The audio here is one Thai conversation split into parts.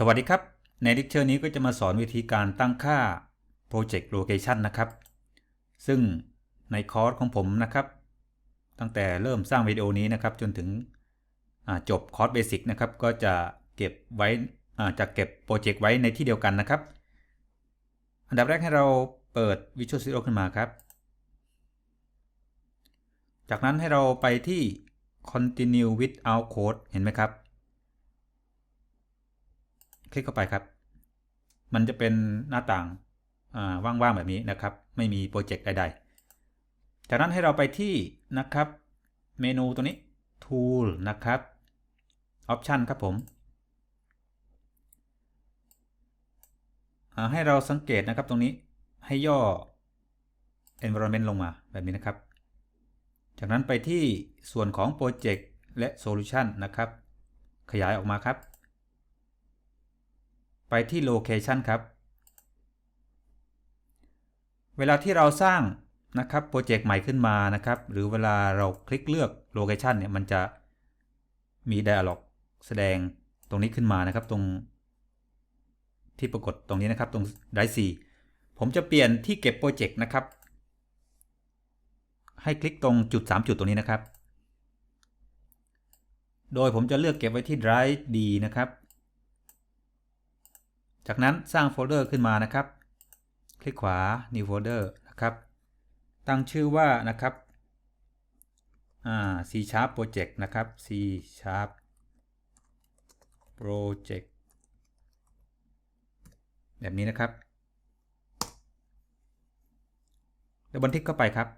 สวัสดีครับ ในเลคเชอร์นี้ก็จะมาสอนวิธีการตั้งค่า Project Location นะครับ ซึ่งในคอร์สของผมนะครับ ตั้งแต่เริ่มสร้างวิดีโอนี้นะครับ จนถึงจบคอร์สเบสิกนะครับ ก็จะเก็บไว้จะเก็บโปรเจกต์ไว้ในที่เดียวกันนะครับ อันดับแรกให้เราเปิด Visual Studio ขึ้นมาครับ จากนั้นให้เราไปที่ Continue without code เห็นไหมครับ คลิกเข้าไปครับ มันจะเป็นหน้าต่างว่างๆแบบนี้นะครับ ไม่มีโปรเจกต์ใดๆ จากนั้นให้เราไปที่นะครับ เมนูตัวนี้ Tool นะครับ Option ครับผมให้เราสังเกตนะครับตรงนี้ให้ย่อ environment ลงมาแบบนี้นะครับ จากนั้นไปที่ส่วนของ Project และ Solution นะครับ ขยายออกมาครับ ไปที่ Location ครับ เวลาที่เราสร้างนะครับโปรเจกต์ใหม่ขึ้นมานะครับ หรือเวลาเราคลิกเลือก Location เนี่ยมันจะมี Dialog แสดงตรงนี้ขึ้นมานะครับตรง ที่ปรากฏตรงนี้นะครับตรง Drive C ผมจะเปลี่ยนที่เก็บโปรเจกต์นะครับ ให้คลิกตรงจุด 3 จุดตรงนี้นะครับ โดยผมจะเลือกเก็บไว้ที่ Drive D นะครับ จากนั้นสร้างโฟลเดอร์ขึ้นมานะครับ คลิกขวา New Folder นะครับ ตั้งชื่อว่านะครับ C Sharp Project นะครับ C Sharp Project แบบนี้นะครับ แล้วบันทึกเข้าไปครับ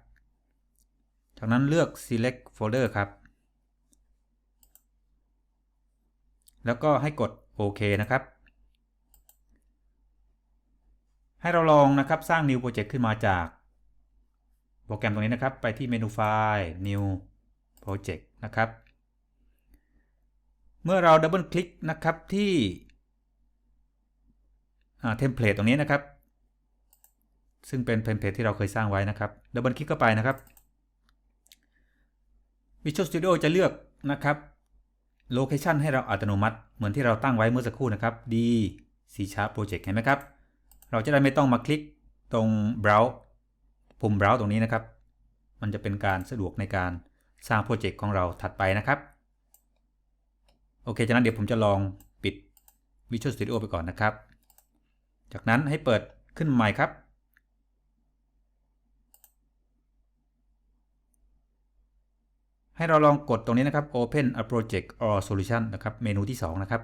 จากนั้นเลือก Select Folder ครับ แล้วก็ให้กดโอเคนะครับ ให้เราลองนะครับสร้าง New Project ขึ้นมาจาก โปรแกรมตรงนี้นะครับ ไปที่เมนูไฟล์ New Project นะครับ เมื่อเราดับเบิลคลิกนะครับที่เทมเพลตตรงนี้นะครับ ซึ่งเป็นเทมเพลตที่เราเคยสร้างไว้นะครับดับเบิลคลิกเข้าไปนะครับ Visual Studio จะเลือกนะครับโลเคชันให้เราอัตโนมัติเหมือนที่เราตั้งไว้เมื่อสักครู่นะครับ D C Sharp Project เห็นไหมครับ เราจะได้ไม่ต้องมาคลิกตรง Browse ปุ่ม Browse ตรงนี้นะครับ มันจะเป็นการสะดวกในการสร้างโปรเจกต์ของเราถัดไปนะครับ โอเคจากนั้นเดี๋ยวผมจะลองปิด Visual Studio ไปก่อนนะครับ จากนั้นให้เปิดขึ้นใหม่ครับให้เราลองกดตรงนี้นะครับ Open a project or solution นะครับ เมนูที่ 2 นะครับ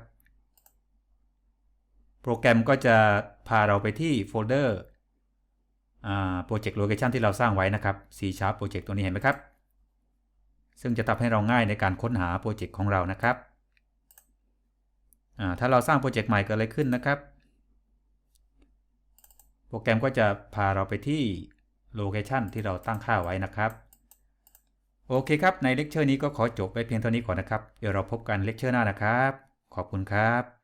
โปรแกรมก็จะพาเราไปที่โฟลเดอร์โปรเจกต์โลเคชันที่เราสร้างไว้นะครับ C Sharp Project ตัวนี้เห็นไหมครับ ซึ่งจะทำให้เราง่ายในการค้นหาโปรเจกต์ของเรานะครับ ถ้าเราสร้างโปรเจกต์ใหม่เกิดอะไรขึ้นนะครับ โปรแกรมก็จะพาเราไปที่โลเคชันที่เราตั้งค่าไว้นะครับ โอเคครับ ในเลคเชอร์นี้ก็ขอจบไปเพียงเท่านี้ก่อนนะครับ เดี๋ยวเราพบกันเลคเชอร์หน้านะครับ ขอบคุณครับ